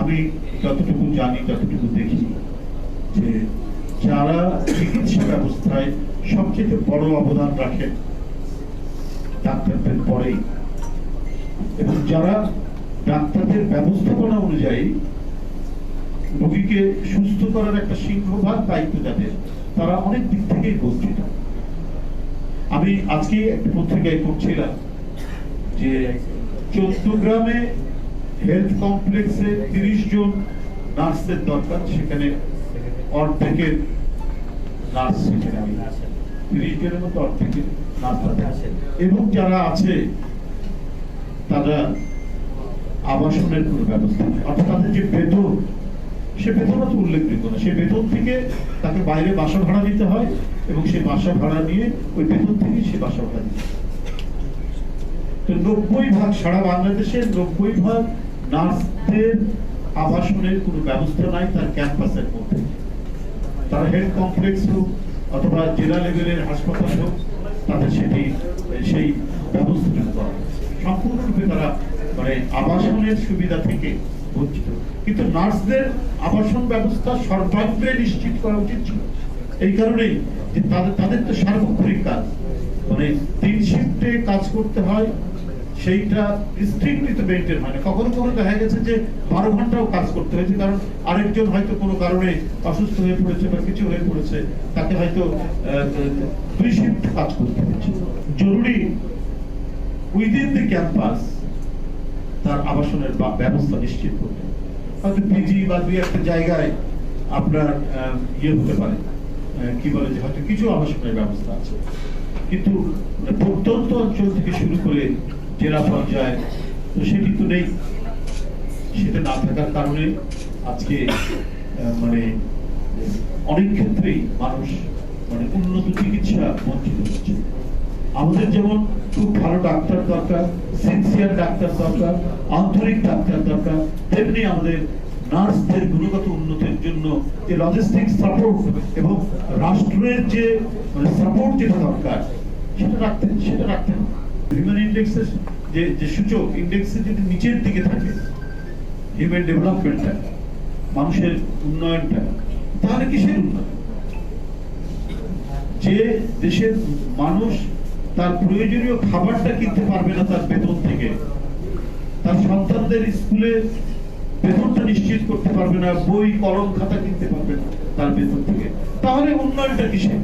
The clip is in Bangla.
আমি যতটুকু জানি, যতটুকু দেখি যে যারা চিকিৎসা ব্যবস্থায় সবচেয়ে বড় অবদান রাখেন, ডাক্তারদের পরেই। এবং যারা ডাক্তারদের ব্যবস্থাপনা অনুযায়ী রোগীকে সুস্থ করার একটা সিংহভাগ দায়িত্ব যাদের, তারা অনেক দিক থেকেই বঞ্চিত। আমি আজকে একটা পত্রিকায় পড়ছিলাম যে চৌদ্দগ্রামে হেলথ কমপ্লেক্সে তিরিশ জন নার্সের দরকার, সেখানে অর্ধেকের নার্স সেখানে আমি তিরিশ জনের মতো অর্ধেকের নার্স এবং যারা আছে, তারা আবাসনের কোনো ব্যবস্থা নেই। অর্থাৎ তাদের যে বেতন, সে বেতনও তো উল্লেখযোগ্য না। সে বেতন থেকে তাকে বাইরে বাসা ভাড়া দিতে হয় এবং সেই বাসা ভাড়া নিয়ে ওই বেতন থেকে সে বাসা ভাড়া দিতে হয়। তো নব্বই ভাগ সারা বাংলাদেশের নব্বই ভাগ নার্সদের আবাসনের কোনো ব্যবস্থা নাই তার ক্যাম্পাসের মধ্যে। তারা হেলথ কমপ্লেক্স হোক অথবা জেলা লেভেলের হাসপাতাল হোক, তাদের সেটি, সেই ব্যবস্থাটা করা। সম্পূর্ণরূপে তারা মানে আবাসনের সুবিধা থেকে বঞ্চিত। কিন্তু নার্সদের আবাসন ব্যবস্থা সর্বাগ্রে নিশ্চিত করা উচিত ছিল। এই কারণেই যে তাদের তাদের তো সার্বক্ষণিক কাজ। মানে তিন শিফটে কাজ করতে হয় সেইটা স্ট্রিক্টলি মেনটেন হয় না। কখনো কখনো দেখা গেছে যে বারো ঘন্টাও কাজ করতে হয়েছে কারণ আরেকজন হয়তো কোনো কারণে অসুস্থ হয়ে পড়েছে বা কিছু হয়ে পড়েছে, তাকে হয়তো দুই শিফট কাজ করতে হয়েছে জরুরি উইদিন দি ক্যাম্পাস তার আবাসনের ব্যবস্থা নিশ্চিত করতে। হয়তো পিজি বা দুই একটা জায়গায় আপনার ইয়ে হতে পারে। কি বলে যে হয়তো কিছু আবাসনের ব্যবস্থা আছে। কিন্তু প্রত্যন্ত অঞ্চল থেকে শুরু করে জেলা পর্যায়ে। তো সেটি তো নেই। সেটা না থাকার কারণে আজকে মানে অনেক ক্ষেত্রেই মানুষ মানে উন্নত চিকিৎসা বঞ্চিত হচ্ছে। আমাদের যেমন খুব ভালো ডাক্তার দরকার সিনসিয়ার ডাক্তার দরকার, আন্তরিক ডাক্তার দরকার, তেমনি আমাদের নার্সদের গুণগত উন্নতির জন্য যে লজিস্টিক সাপোর্ট এবং রাষ্ট্রের যে মানে সাপোর্ট যেটা দরকার, সেটা রাখতে সেটা রাখতে হবে। হিউম্যান ইন্ডেক্সের যে যে সূচক যদি নিচের দিকে থাকে হিউম্যান ডেভেলপমেন্টটা মানুষের উন্নয়নটা, তাহলে কিসের উন্নয়ন? যে দেশের মানুষ তার প্রয়োজনীয় খাবারটা কিনতে পারবে না তার বেতন থেকে, তার সন্তানদের স্কুলে বেতনটা নিশ্চিত করতে পারবে না, বই, কলম, খাতা কিনতে পারবে না তার বেতন থেকে, তাহলে উন্নয়নটা কিসে